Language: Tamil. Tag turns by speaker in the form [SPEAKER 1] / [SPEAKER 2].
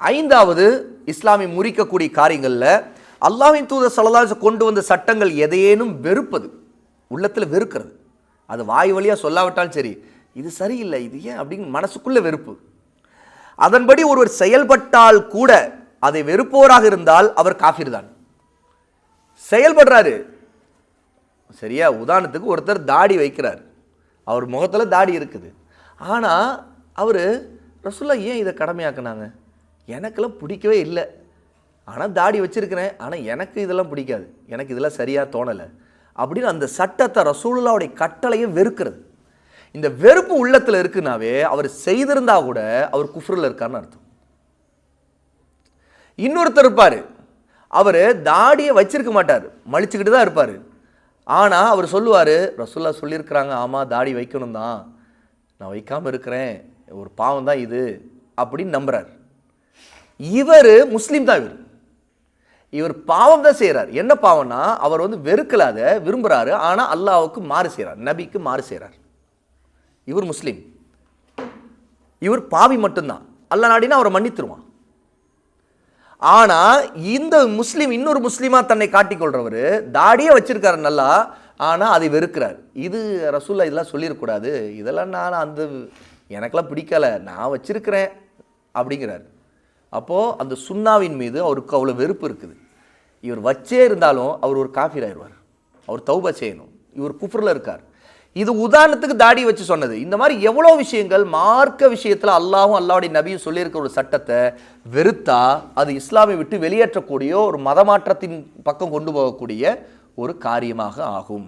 [SPEAKER 1] ஐந்தாவது இஸ்லாமிய முறிக்கக்கூடிய காரியங்களில் அல்லாவின் தூதர் சலதாச கொண்டு வந்த சட்டங்கள் எதையேனும் வெறுப்பது. உள்ளத்தில் வெறுக்கிறது. அது வாய் வழியாக சொல்லாவிட்டாலும் சரி இது சரியில்லை இது ஏன் அப்படின்னு மனசுக்குள்ள வெறுப்பு. அதன்படி ஒருவர் செயல்பட்டால் கூட அதை வெறுப்போராக இருந்தால் அவர் காஃபிர் தான். செயல்படுறாரு. சரியா உதாரணத்துக்கு ஒருத்தர் தாடி வைக்கிறார். அவர் முகத்தில் தாடி இருக்குது. ஆனால் அவர் ரசுல்லா ஏன் இதை கடமையாக்குனாங்க? எனக்கெல்லாம் பிடிக்கவே இல்லை. ஆனால் தாடி வச்சிருக்கிறேன். ஆனால் எனக்கு இதெல்லாம் பிடிக்காது. எனக்கு இதெல்லாம் சரியாக தோணலை. அப்படின்னு அந்த சட்டத்தை ரசூலுல்லாவுடைய கட்டளையை வெறுக்கிறது. இந்த வெறுப்பு உள்ளத்தில் இருக்குனாவே அவர் செய்திருந்தா கூட அவர் குஃப்ரில் இருக்காருன்னு அர்த்தம். இன்னொருத்தர் இருப்பார். அவர் தாடியை வச்சிருக்க மாட்டார். மலிச்சுக்கிட்டு தான் இருப்பார். ஆனால் அவர் சொல்லுவார் ரசுல்லா சொல்லியிருக்கிறாங்க ஆமாம் தாடி வைக்கணும் தான் நான் வைக்காமல் இருக்கிறேன். ஒரு பாவம் தான் இது. அப்படின்னு நம்புகிறார் இவர் முஸ்லீம் தான் இவர். இவர் பாவம் தான் செய்கிறார் என்ன பாவம்னா அவர் வந்து வெறுக்கலாத விரும்புகிறாரு ஆனால் அல்லாவுக்கு மாறு செய்கிறார் நபிக்கு மாறு செய்கிறார் இவர் முஸ்லீம். இவர் பாவி மட்டும்தான். அல்லா நாடினா அவரை மன்னித்துருவான். ஆனால் இந்த முஸ்லீம் இன்னொரு முஸ்லீமாக தன்னை காட்டிக்கொள்கிறவர் தாடியே வச்சிருக்காரு நல்லா ஆனால் அதை வெறுக்கிறார். இது ரசூல்லா இதெல்லாம் சொல்லிடக்கூடாது இதெல்லாம் நான் அந்த எனக்கெல்லாம் பிடிக்கலை. நான் வச்சிருக்கிறேன் அப்படிங்கிறார். அப்போது அந்த சுண்ணாவின் மீது அவருக்கு அவ்வளோ வெறுப்பு இருக்குது. இவர் வச்சே இருந்தாலும் அவர் ஒரு காஃபிர் ஆயிடுவார். அவர் தௌபா செய்யணும். இவர் குஃப்ரில் இருக்கார். இது உதாரணத்துக்கு தாடி வச்சு சொன்னது. இந்த மாதிரி எவ்வளோ விஷயங்கள் மார்க்க விஷயத்தில் அல்லாஹும் அல்லாவுடைய நபியும் சொல்லியிருக்கிற ஒரு சட்டத்தை வெறுத்தா அது இஸ்லாமை விட்டு வெளியேற்றக்கூடிய ஒரு மதமாற்றத்தின் பக்கம் கொண்டு போகக்கூடிய ஒரு காரியமாக ஆகும்.